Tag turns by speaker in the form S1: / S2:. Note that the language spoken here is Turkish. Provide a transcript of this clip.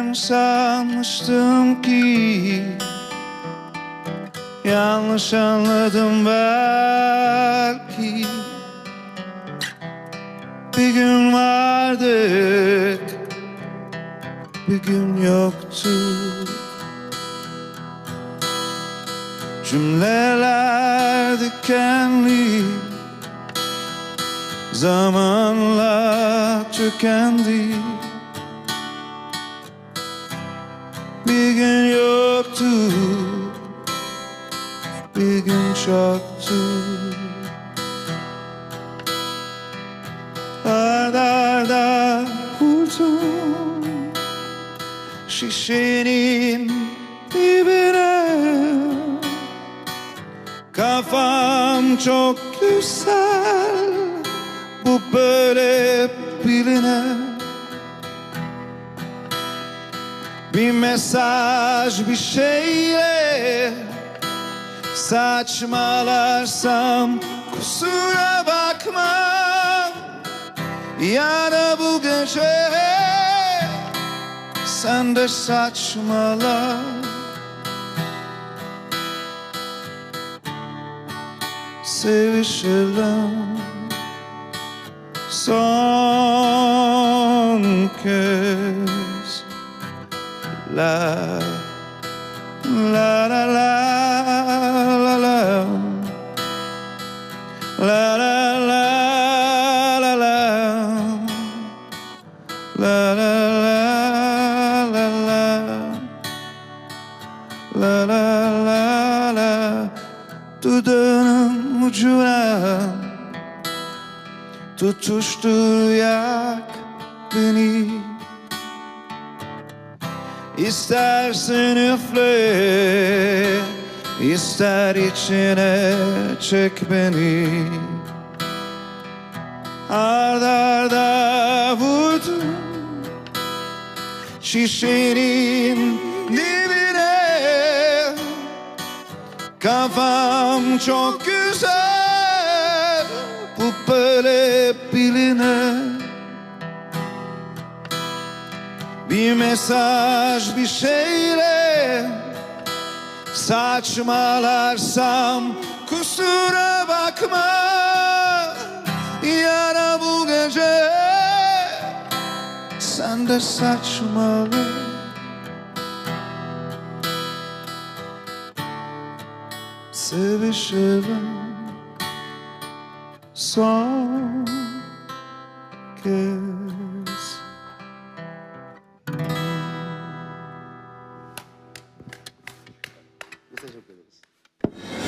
S1: Ben sanmıştım ki Yanlış anladım belki. Bir gün vardık Bir gün yoktu Cümleler dikenli Zamanla tükendi yoktu Bir gün çoktu Arda arda vurdum Şişenin dibine. Kafam çok güzel Bu böyle biline mesaj bir şeyle Saçmalarsam kusura bakma. Ya da bu gece Sen de saçmala. Sevişelim Son kez La La la la la la. La la la la la. La la la la la. Dudağının ucuna Tutuştur yak beni İstersen üfle ister içine çek beni. Arda arda vurdum Şişenin dibine. Kafam çok güzel Bu böyle biline Bir mesaj bir şeyle Saçmalarsam kusura bakma. Yara bu gece Sen de saçmalı Sevişelim Son kez you.